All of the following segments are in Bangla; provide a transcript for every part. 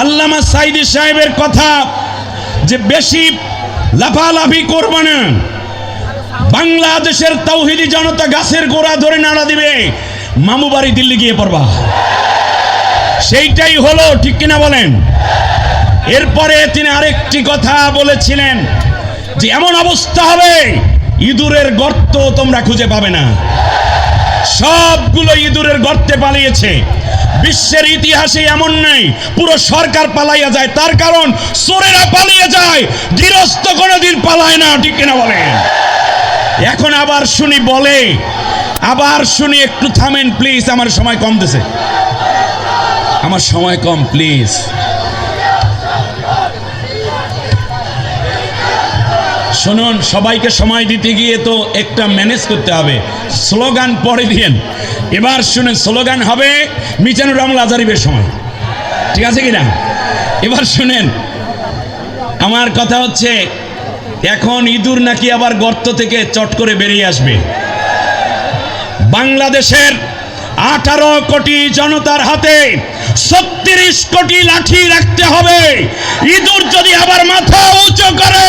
আল্লামা সাইদি সাহেবের কথা যে বেশি লাফালাফি করবে না। বাংলাদেশের তৌহিদি জনতা গাছের গোড়া ধরে নাড়া দিবে, মামু বাড়ি দিল্লি গিয়ে পড়বা। সেইটাই হলো, ঠিক কিনা বলেন? এরপরে তিনি আরেকটি কথা বলেছিলেন যে এমন অবস্থা হবে, ইঁদুরের গর্ত তোমরা খুঁজে পাবে না। সবগুলো ইঁদুরের গর্তে পালিয়েছে। বিশ্বের ইতিহাসে এমন নেই। পুরো সরকার পালাইয়া যায়। তার কারণ, চোরেরা পালিয়ে যায়। গৃহস্থ কোনোদিন পালায় না, ঠিক কিনা বলেন? এখন আবার শুনি বলে। আবার শুনি, একটু থামেন প্লিজ, আমার সময় কম দিছে। আমার সময় কম, প্লিজ। শুনুন, সবাইকে সময় দিতে গিয়ে তো একটা ম্যানেজ করতে হবে। স্লোগান পরে দিয়েন। এবার শুনে স্লোগান হবে, মিজানুর রহমান আজারিবের সময়। ঠিক আছে কিনা? এবার শুনেন, আমার কথা হচ্ছে, এখন ইঁদুর নাকি আবার গর্ত থেকে চট করে বেরিয়ে আসবে। বাংলাদেশের আঠারো কোটি জনতার হাতে ছত্রিশ কোটি লাঠি রাখতে হবে। ইঁদুর যদি আবার মাথা উঁচু করে,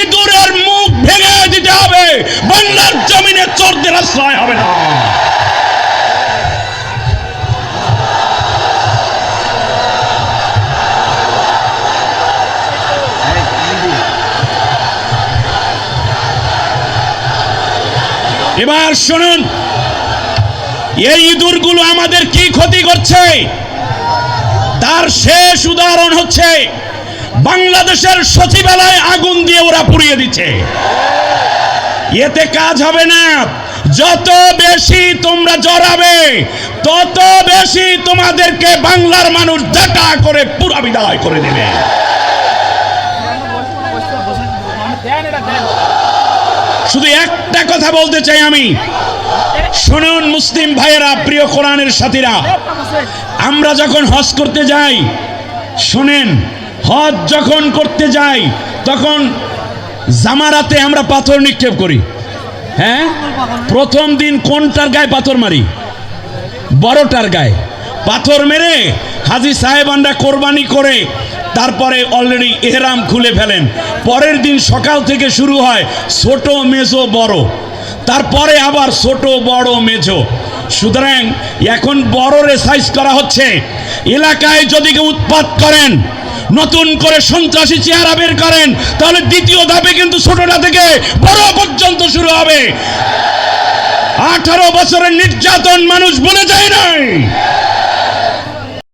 ইঁদুরের মুখ ভেঙে দিতে হবে। বাংলার জমিনে চোরদের আশ্রয় হবে না। এবার শুনুন, এই ইঁদুরগুলো আমাদের কি ক্ষতি করছে? তার শেষ উদাহরণ হচ্ছে, বাংলাদেশের সচিবালয় আগুন দিয়ে ওরা পুড়িয়ে দিচ্ছে। এতে কাজ হবে না। যত বেশি তোমরা জড়াবে, তত বেশি তোমাদেরকে বাংলার মানুষ দেখা করে পুরা বিদায় করে দেবে। শুধু একটা কথা বলতে চাই আমি। শুনুন মুসলিম ভাইয়েরা, প্রিয় কোরআনের সাথীরা। আমরা যখন হজ করতে যাই, শোনেন, হজ যখন করতে যাই, তখন জামারাতে আমরা পাথর নিক্ষেপ করি। হ্যাঁ? প্রথম দিন কোনটার গায়ে পাথর মারি? বড়টার গায়ে। পাথর মেরে হাজি সাহেব সাহেবানরা কোরবানি করে তারপরে অলরেডি এহরাম খুলে ফেলেন। পরের দিন সকাল থেকে শুরু হয় ছোট মেজো বড়। তারপরে আবার ছোট বড় মেজো। সুতরাং এখন বড় রেসাইজ করা হচ্ছে। এলাকায় যদি কেউ উৎপাত করেন, নতুন করে সন্ত্রাসী চেহারা বের করেন, তাহলে দ্বিতীয় ধাপে কিন্তু ছোটটা থেকে বড় পর্যন্ত শুরু হবে। আঠারো বছরের নির্যাতন মানুষ বলে যায় নাই।